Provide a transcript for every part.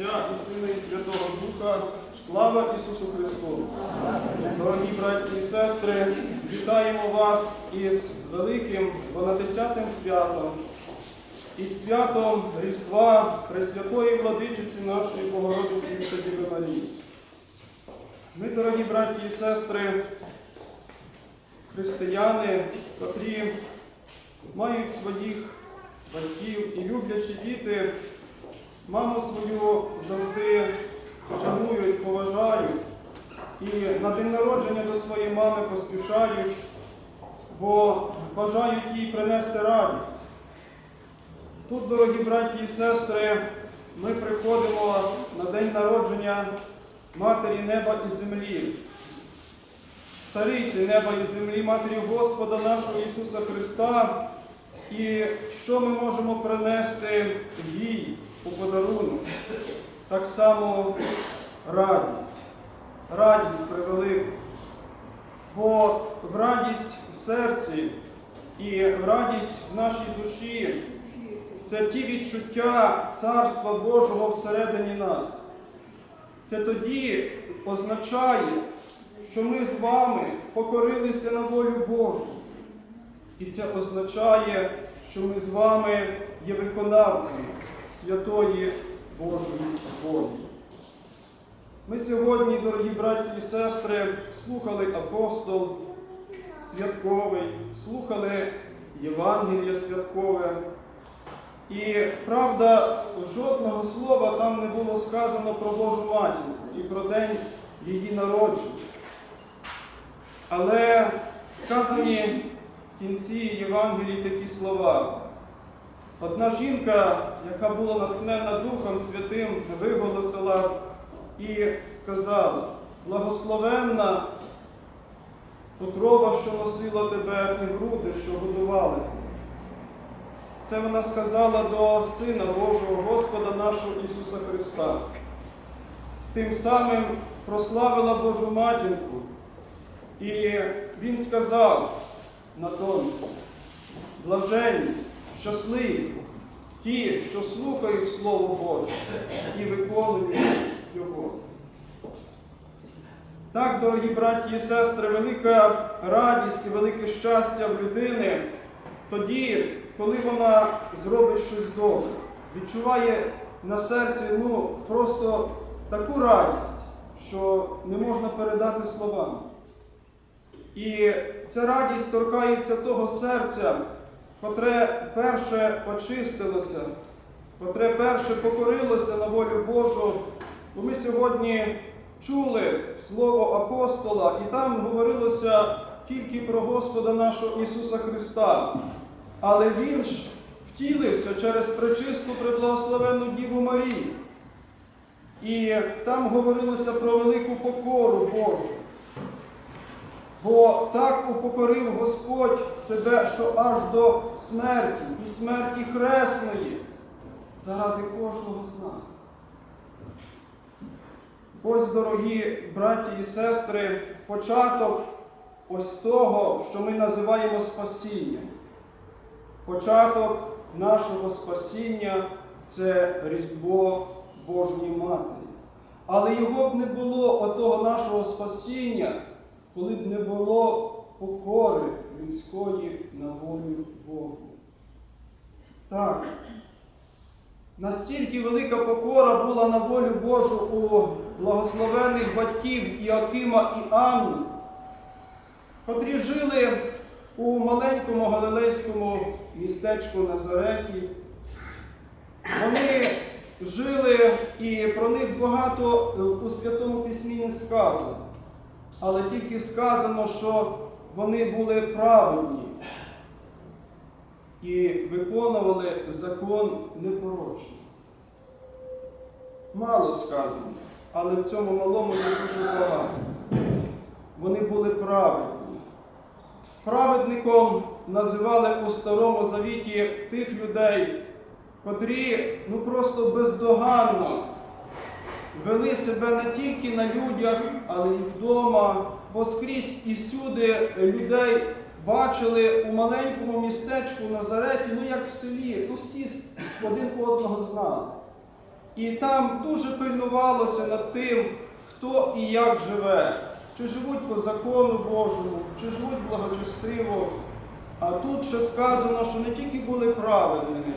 Отця і Сина і Святого Духа. Слава Ісусу Христу! Дорогі браті і сестри, вітаємо вас із великим Бонадесятим святом, із святом Різдва Пресвятої Владичиці нашої Богородиці Діви Марії. Ми, дорогі браті і сестри, християни, котрі мають своїх батьків і люблячі діти, маму свою завжди шанують, поважають і на день народження до своєї мами поспішають, бо бажають їй принести радість. Тут, дорогі браті і сестри, ми приходимо на день народження Матері неба і землі, цариці неба і землі, Матері Господа нашого Ісуса Христа. І що ми можемо принести їй у подарунок? Так само радість, радість превелику. Бо в радість в серці і в радість в нашій душі це ті відчуття Царства Божого всередині нас. Це тоді означає, що ми з вами покорилися на волю Божу. І це означає, що ми з вами є виконавцями святої Божої волі. Ми сьогодні, дорогі браті і сестри, слухали апостол святковий, слухали Євангеліє святкове. І правда, жодного слова там не було сказано про Божу матінку і про день її народження. Але сказані в кінці Євангелії такі слова. Одна жінка, яка була натхнена Духом Святим, виголосила і сказала, благословенна утрова, що носила тебе, і груди, що годували тебе. Це вона сказала до Сина Божого, Господа нашого Ісуса Христа. Тим самим прославила Божу матінку. І Він сказав натомість, блаженні, щасливі, ті, що слухають Слово Боже і виконують Його. Так, дорогі браті і сестри, велика радість і велике щастя в людини тоді, коли вона зробить щось добре, відчуває на серці ну, просто таку радість, що не можна передати словами. І ця радість торкається того серця, котре перше очистилося, котре перше покорилося на волю Божу. Бо ми сьогодні чули слово апостола, і там говорилося тільки про Господа нашого Ісуса Христа. Але Він ж втілився через пречисту преблагословенну Діву Марію. І там говорилося про велику покору Божу. Бо так упокорив Господь себе, що аж до смерті і смерті хресної заради кожного з нас. Ось, дорогі браті і сестри, початок ось того, що ми називаємо спасінням. Початок нашого спасіння це Різдво Божої Матері. Але його б не було отого нашого спасіння, коли б не було покори людської на волю Божу. Так, настільки велика покора була на волю Божу у благословених батьків Іакима і Анни, котрі жили у маленькому галилейському містечку Назареті. Вони жили і про них багато у Святому Письмі не сказано. Але тільки сказано, що вони були праведні і виконували закон непорочний. Мало сказано, але в цьому малому є дуже багато. Вони були праведні. Праведником називали у Старому Завіті тих людей, котрі ну просто бездоганно вели себе не тільки на людях, але й вдома, бо скрізь і всюди людей бачили у маленькому містечку Назареті, ну як в селі, ну всі один одного знали. І там дуже пильнувалося над тим, хто і як живе, чи живуть по закону Божому, чи живуть благочестиво. А тут ще сказано, що не тільки були праведними,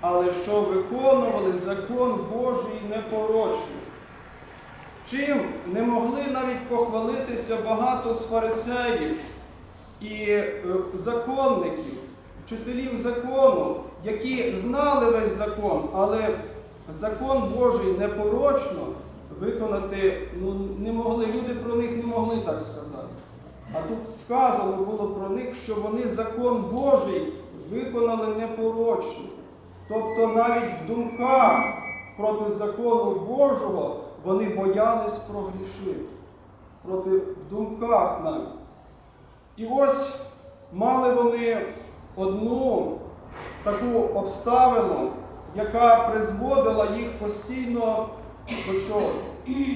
але що виконували закон Божий непорочний. Чим не могли навіть похвалитися багато з фарисеїв і е, законників, вчителів закону, які знали весь закон, але закон Божий непорочно виконати ну, не могли. Люди про них не могли так сказати. А тут сказано було про них, що вони закон Божий виконали непорочно. Тобто навіть в думках проти закону Божого вони боялись прогрішити. Проти в думках навіть. І ось мали вони одну таку обставину, яка призводила їх постійно до чого?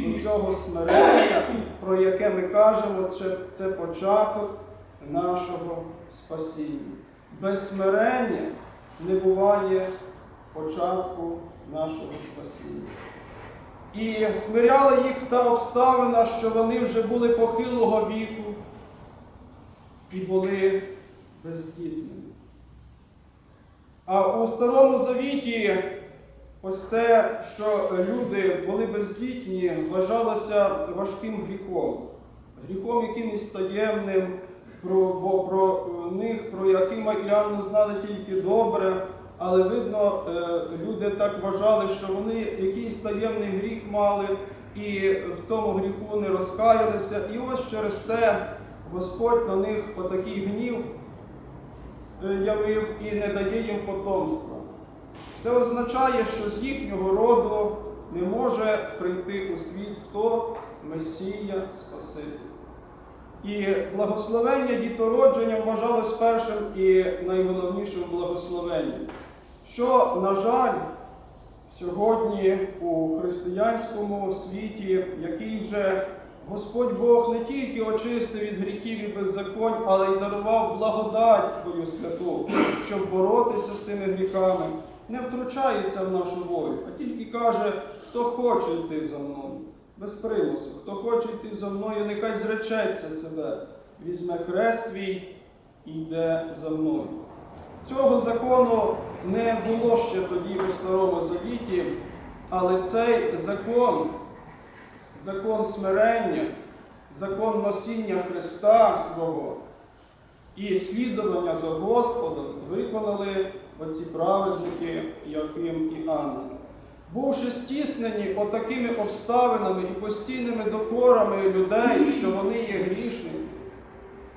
До цього смирення, про яке ми кажемо, це, це початок нашого спасіння. Без смирення не буває початку нашого спасіння. І смиряла їх та обставина, що вони вже були похилого віку і були бездітними. А у Старому Завіті ось те, що люди були бездітні, вважалося важким гріхом, гріхом якимось таємним, про, бо про них, про який Іоанну знали тільки добре. Але видно, е, люди так вважали, що вони якийсь таємний гріх мали і в тому гріху не розкаялися. І ось через те Господь на них отакий гнів е, явив і не дає їм потомства. Це означає, що з їхнього роду не може прийти у світ хто Месія Спаситель. І благословення дітородження вважалось першим і найголовнішим благословенням, що, на жаль, сьогодні у християнському світі, який вже Господь Бог не тільки очистив від гріхів і беззаконь, але й дарував благодать свою святу, щоб боротися з тими гріхами, не втручається в нашу волю, а тільки каже, хто хоче йти за мною без примусу. Хто хоче йти за мною, нехай зречеться себе, візьме хрест свій і йде за мною. Цього закону не було ще тоді у Старому Завіті, але цей закон, закон смирення, закон носіння Христа свого і слідування за Господом виконали оці праведники Яким і Анна. Бувши стіснені отакими обставинами і постійними докорами людей, що вони є грішники,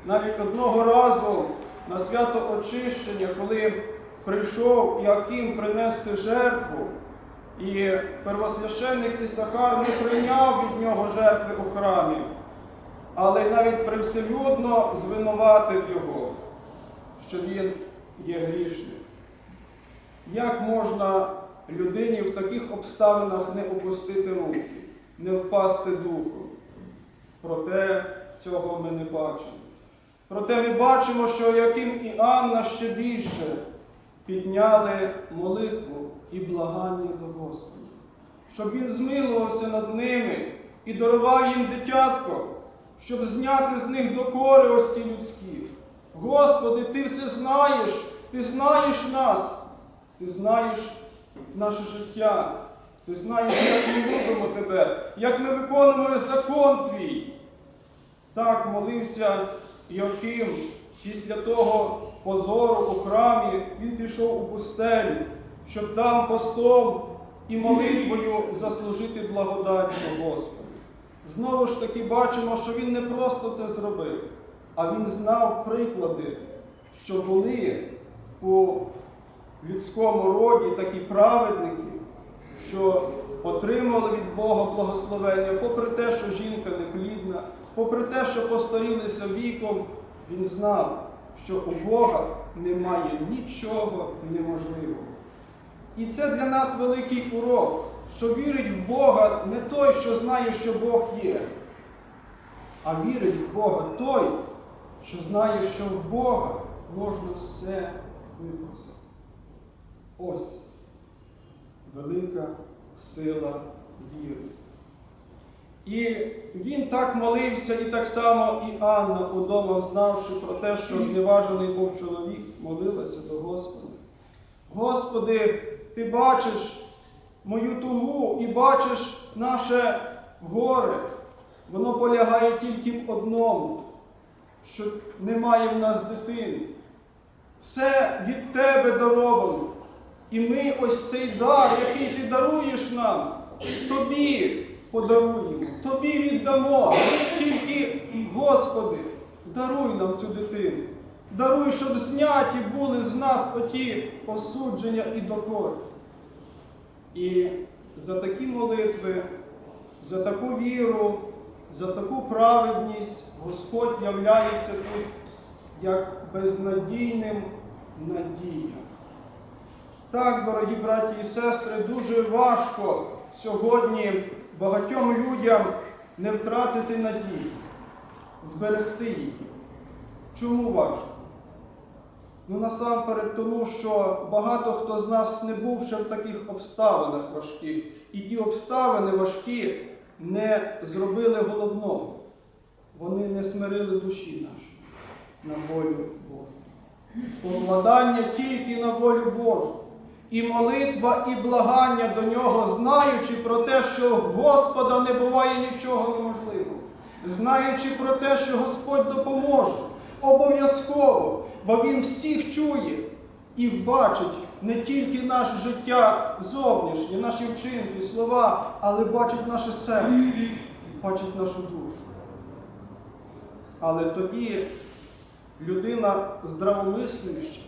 навіть одного разу на свято очищення, коли прийшов Яким принести жертву, і первосвященник Ісахар не прийняв від нього жертви у храмі, але навіть привселюдно звинуватив його, що він є грішник. Як можна людині в таких обставинах не опустити руки, не впасти духом. Проте цього ми не бачимо. Проте ми бачимо, що яким і Анна ще більше підняли молитву і благання до Господа, щоб Він змилувався над ними і дарував їм дитятко, щоб зняти з них докори ось ті людські. Господи, Ти все знаєш, Ти знаєш нас, Ти знаєш наше життя. Ти знаєш, як ми любимо тебе, як ми виконуємо закон твій. Так молився Йоким після того позору у храмі, він пішов у пустелю, щоб там постом і молитвою заслужити благодать до Господа. Знову ж таки бачимо, що він не просто це зробив, а він знав приклади, що були у людському роді такі праведники, що отримали від Бога благословення, попри те, що жінка неплідна, попри те, що постарілися віком, він знав, що у Бога немає нічого неможливого. І це для нас великий урок, що вірить в Бога не той, що знає, що Бог є, а вірить в Бога той, що знає, що в Бога можна все випросити. Ось велика сила віри. І він так молився, і так само і Анна удома, знавши про те, що зневажений був чоловік, молилася до Господа. Господи, Ти бачиш мою тугу і бачиш наше горе. Воно полягає тільки в одному, що немає в нас дитини. Все від Тебе даровано. І ми ось цей дар, який ти даруєш нам, тобі подаруємо, тобі віддамо. Тільки, Господи, даруй нам цю дитину. Даруй, щоб зняті були з нас оті осудження і докори. І за такі молитви, за таку віру, за таку праведність Господь являється тут як безнадійним надіям. Так, дорогі браті і сестри, дуже важко сьогодні багатьом людям не втратити надію, зберегти її. Чому важко? Ну насамперед тому, що багато хто з нас не був ще в таких обставинах важких. І ті обставини важкі не зробили головного. Вони не смирили душі нашої на волю Божу. Покладання тільки на волю Божу. І молитва, і благання до нього, знаючи про те, що в Господа не буває нічого неможливого, знаючи про те, що Господь допоможе, обов'язково, бо Він всіх чує і бачить не тільки наше життя зовнішнє, наші вчинки, слова, але бачить наше серце, бачить нашу душу. Але тоді людина здравомислююча,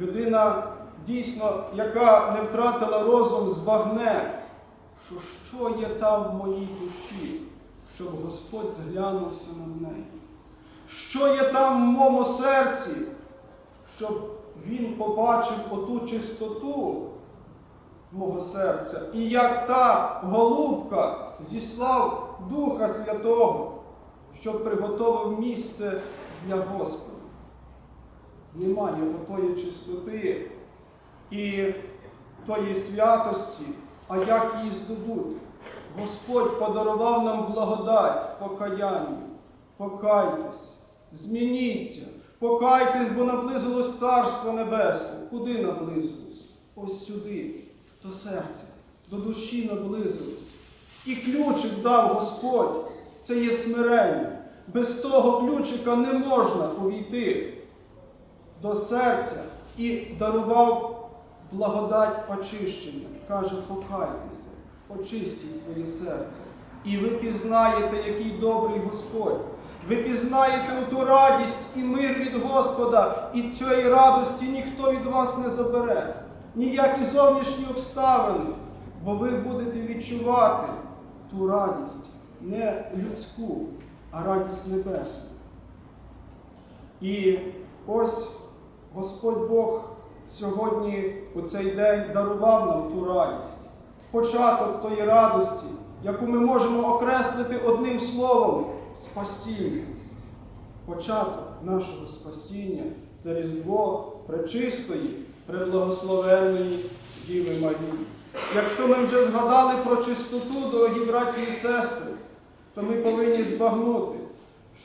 людина дійсно, яка не втратила розум, збагне, що що є там в моїй душі, щоб Господь зглянувся на неї. Що є там в моєму серці, щоб Він побачив оту чистоту мого серця, і як та голубка зіслав Духа Святого, щоб приготовив місце для Господа. Немає отої чистоти і тої святості, а як її здобути? Господь подарував нам благодать покаяння. Покайтесь, змініться, покайтесь, бо наблизилось Царство Небесне. Куди наблизилось? Ось сюди, до серця, до душі наблизилось. І ключик дав Господь, це є смирення. Без того ключика не можна увійти до серця і дарував благодать очищення. Каже, покайтеся, очистіть своє серце. І ви пізнаєте, який добрий Господь. Ви пізнаєте ту радість і мир від Господа, і цієї радості ніхто від вас не забере, ніякі зовнішні обставини, бо ви будете відчувати ту радість, не людську, а радість небесну. І ось Господь Бог сьогодні у цей день дарував нам ту радість, початок тої радості, яку ми можемо окреслити одним словом спасіння. Початок нашого спасіння це Різдво пречистої, преблагословенної Діви Марії. Якщо ми вже згадали про чистоту, дорогі браті і сестри, то ми повинні збагнути,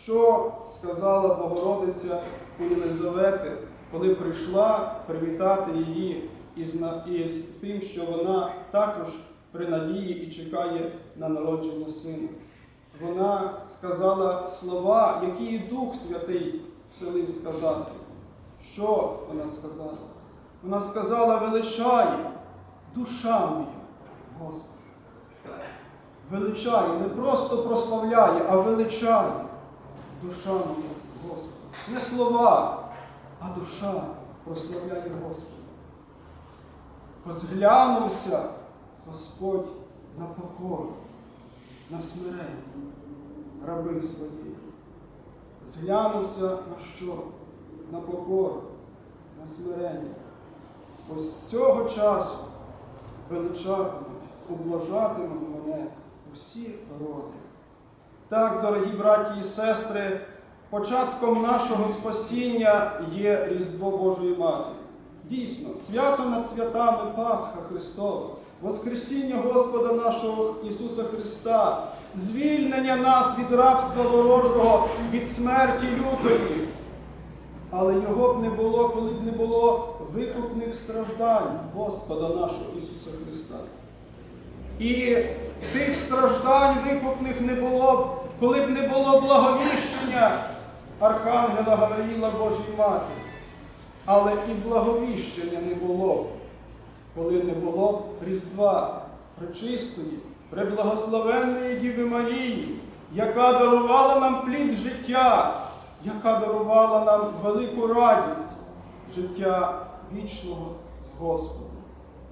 що сказала Богородиця у Єлизавети, коли прийшла привітати її із, тим, що вона також при надії і чекає на народження сина. Вона сказала слова, які і Дух Святий вселив сказати. Що вона сказала? Вона сказала, величає душа моя, Господи. Величає, не просто прославляє, а величає душа моя, Господи. Не слова, а душа прославляє Господа. Позглянувся Господь на покору, на смирення раби свої. Зглянувся на що? На покору, на смирення. Ось з цього часу величатимуть, ублажатимуть мене усі роди. Так, дорогі браті і сестри, початком нашого спасіння є Різдво Божої Матері. Дійсно, свято над святами Пасха Христова, Воскресіння Господа нашого Ісуса Христа, звільнення нас від рабства ворожого, від смерті лютої. Але його б не було, коли б не було викупних страждань Господа нашого Ісуса Христа. І тих страждань викупних не було б, коли б не було благовіщення Архангела Гавриїла Божій Матері. Але і благовіщення не було коли не було Різдва пречистої, преблагословенної Діви Марії, яка дарувала нам плід життя, яка дарувала нам велику радість життя вічного з Господом.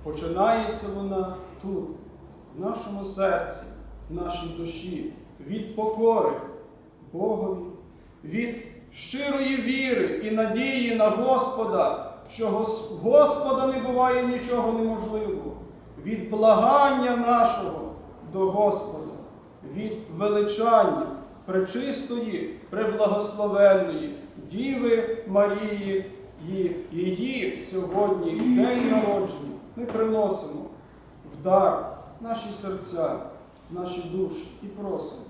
Починається вона тут, в нашому серці, в нашій душі, від покори Богові, від щирої віри і надії на Господа, що Господа не буває нічого неможливого, від благання нашого до Господа, від величання пречистої, преблагословенної Діви Марії і її сьогодні день народження ми приносимо в дар наші серця, наші душі і просимо.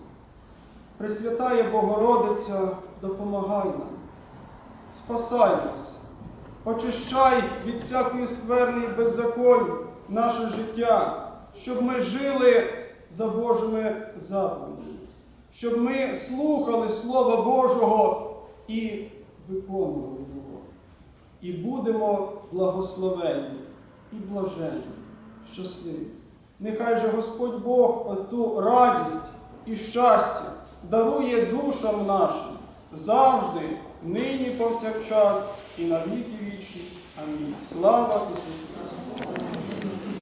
Пресвятає Богородиця, допомагай нам, спасай нас, очищай від всякої скверни і беззаконь наше життя, щоб ми жили за Божими заповідями, щоб ми слухали Слова Божого і виконували його. І будемо благословенні і блаженні, щасливі. Нехай же Господь Бог ту радість і щастя дарує душам нашим завжди, нині повсякчас і на віки вічні. Амінь. Слава Ісусу!